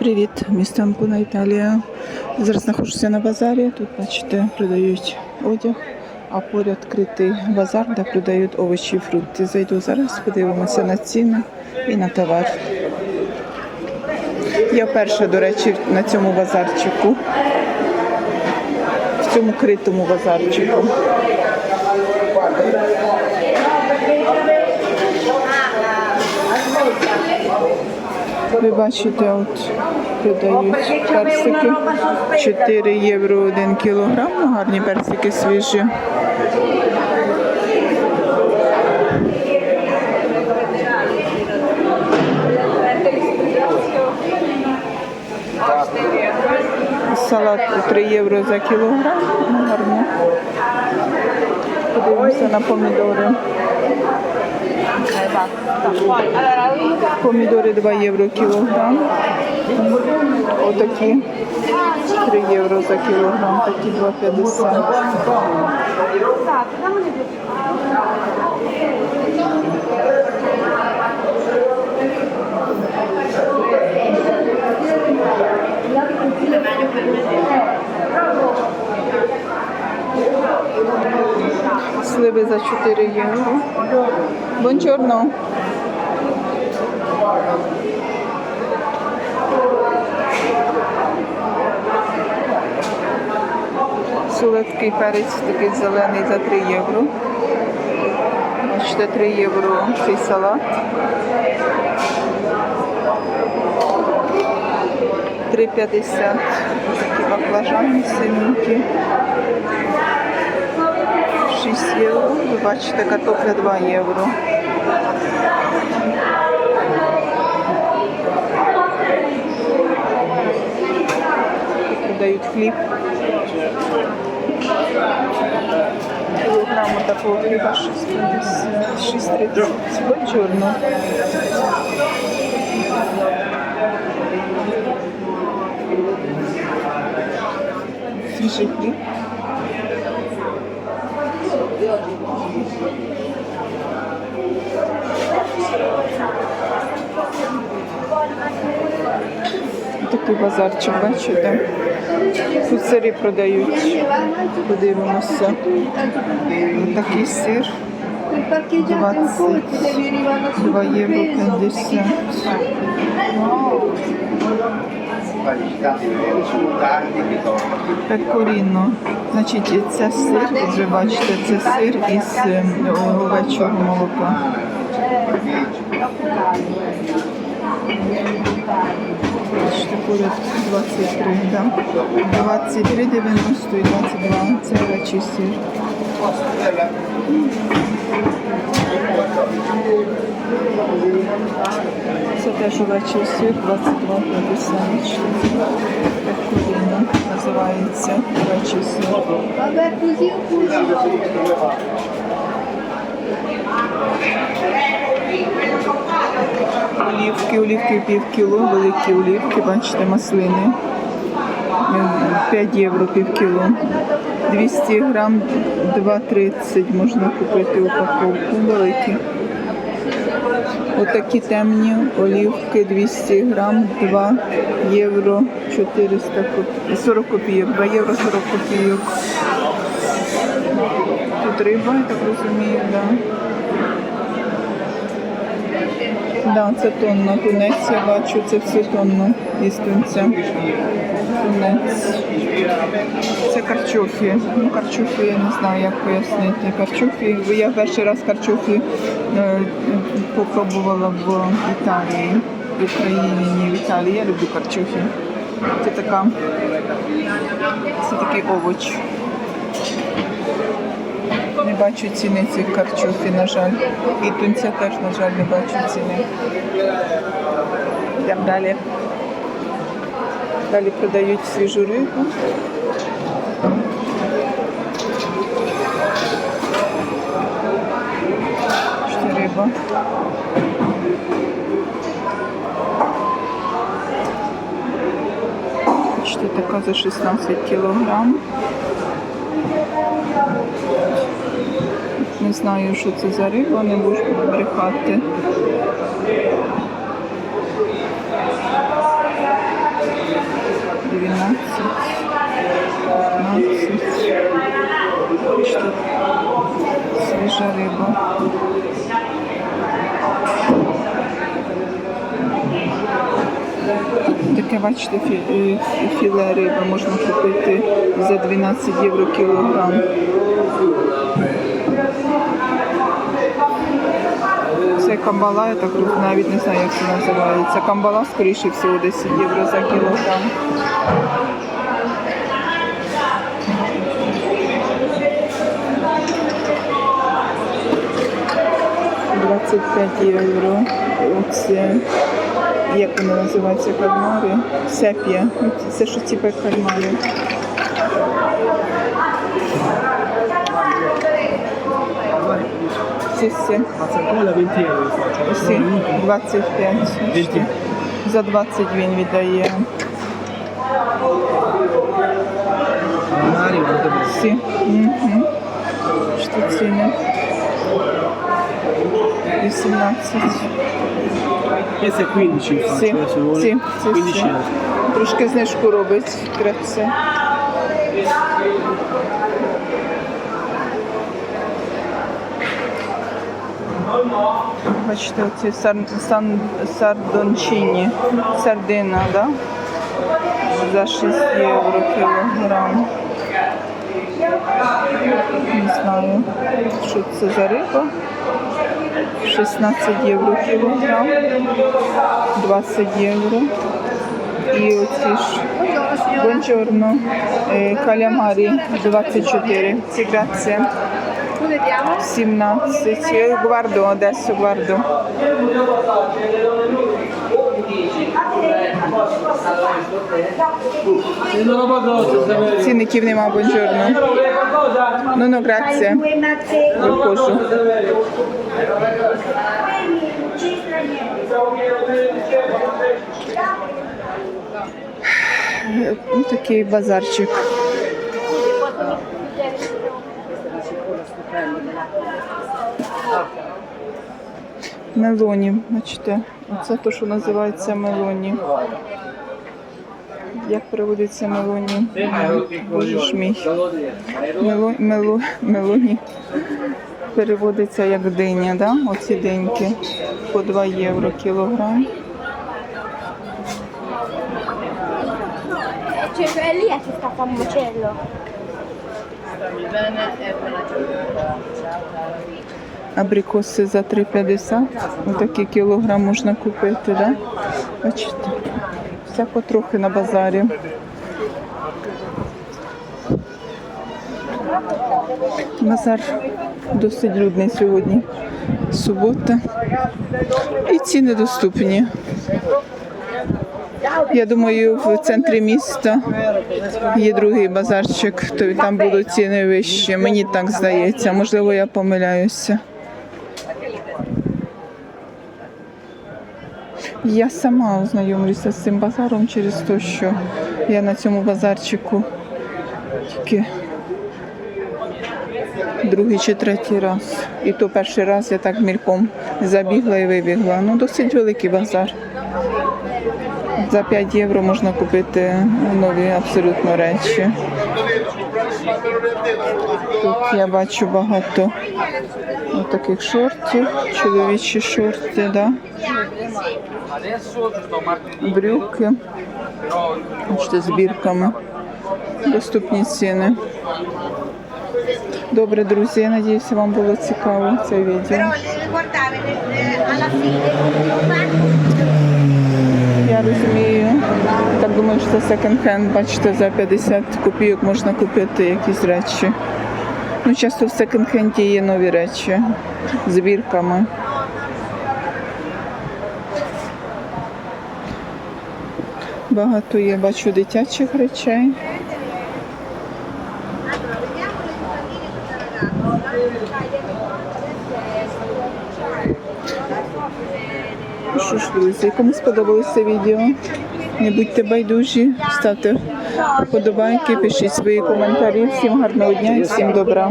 Привіт, місто Анкуна, Італія. Зараз знаходжуся на базарі. Тут, бачите, продають одяг, а поряд критий базар, де продають овочі і фрукти. Зайду зараз, подивимося на ціни і на товар. Я вперше, до речі, на цьому базарчику. В цьому критому базарчику. Ви бачите, от продають персики 4 євро 1 кілограм. Гарні персики свіжі. Салат 3 євро за кілограм. Гарно. Подивимося на помідори. Помідори 2 євро кілограм. Отакі 3 євро за кілограм, такі 2,50. Сливи за 4 євро. Бончорно. Солодкий перець такий зелений за 3 євро. Бачите, 3 євро цей салат. 3,50 такі баклажани синенькі. 6 євро. Ви бачите, картопля 2 євро. Продають хліб. Кілограму такого хліба 6,50, 6,30. Бонжорно. Свіжий хліб. Такий базарчик, бачите? Тут сири продають. Подивимося. Такий сир. 22 євро 50. Пекоріно. Значить, це сир, вже бачите, це сир із е, овечого молока. Бачите, поряд 23, да? 23, 90 і 22. Це овечий сир. Це теж овечий сир, 22, 50. Пекоріно називається овечий сир. Così. Олівки, пів кіло, великі олівки, бачите, маслини. 5 євро пів кіло. 200 грам 2,30 можна купити упаковку великі. Отакі темні олівки 200 грам 2 євро 400 коп- 40 копійок, 2 євро 40 копійок. Тут риба, я так розумію, да. Да, це тонна. Тунець я бачу, це все тонна із тунця. Тунець. Це карчофі. Ну, карчофі я не знаю, як пояснити. Карчофі. Я перший раз карчофі е, попробувала в Італії. В Україні, ні, в Італії. Я люблю карчофі. Це така. Це такий овоч. Не бачу ціни цих карчофі, на жаль. І тунця теж, на жаль, не бачу ціни. Йдемо далі. Далі продають свіжу рибу. Що риба? Бачите, така за 16 кілограм. Не знаю, що це за риба, не можу брехати. 12, 15. Свіжа риба. Таке, бачите, е, філе риби можна купити за 12 євро кілограм. Це камбала, я так навіть не знаю, як це називається. Камбала, скоріше всього, 10 євро за кілограм. Двадцять п'ять євро. Оце як вони називаються кальмари? Сепія. Це що типу кальмари. Sì, sì. Mazzacola 20 euro vi faccio, adesso Sì, non è venuto. 25. Вісті. За 20 він віддає. Quanto è? Всі. Угу. Що ціни? 18. Questo è 15 vi faccio, Sì, adesso vuole. sì, sì, 15 sì. euro. Трошки знижку робить. Краце. Бачите, оці сар, сан, сардончині. Сардина, да? За 6 євро кілограм. Не знаю, що це за риба. 16 євро кілограм. 20 євро. І оці ж Buongiorno, eh, calamari 24, sì grazie. Lo vediamo? 17, io guardo adesso, guardo. Цінників нема, buongiorno. Ну, ну. Виходжу. Ну, такий базарчик. Мелоні, бачите, це те, що називається мелоні. Як переводиться мелоні? Боже ж мій. Мело, мело, мелоні переводиться як диня, да? Оці деньки по 2 євро кілограм. Cioè, lì sta fammacello. Абрикоси за 3,50. Отакий кілограм можна купити, да? Бачите, все потрохи на базарі. Базар досить людний сьогодні. Субота. І ціни доступні. Я думаю, в центрі міста є другий базарчик, то там будуть ціни вищі. Мені так здається. Можливо, я помиляюся. Я сама ознайомлюся з цим базаром через те, що я на цьому базарчику тільки другий чи третій раз. І то перший раз я так мільком забігла і вибігла. Ну, досить великий базар. За 5 євро можна купити нові абсолютно речі. Тут я бачу багато таких шортів, чоловічі шорти, да? брюки. Бачите, з. Доступні ціни. Добре, друзі, я сподіваюся, вам було цікаво це відео. Я розумію. Думаю, що секонд-хенд, бачите, за 50 копійок можна купити якісь речі. Ну, часто в секонд-хенді є нові речі з бірками. Багато є, бачу, дитячих речей. Ну Що ж, друзі, кому сподобалося відео? Не будьте байдужі, ставте вподобайки, пишіть свої коментарі. Всім гарного дня і всім добра.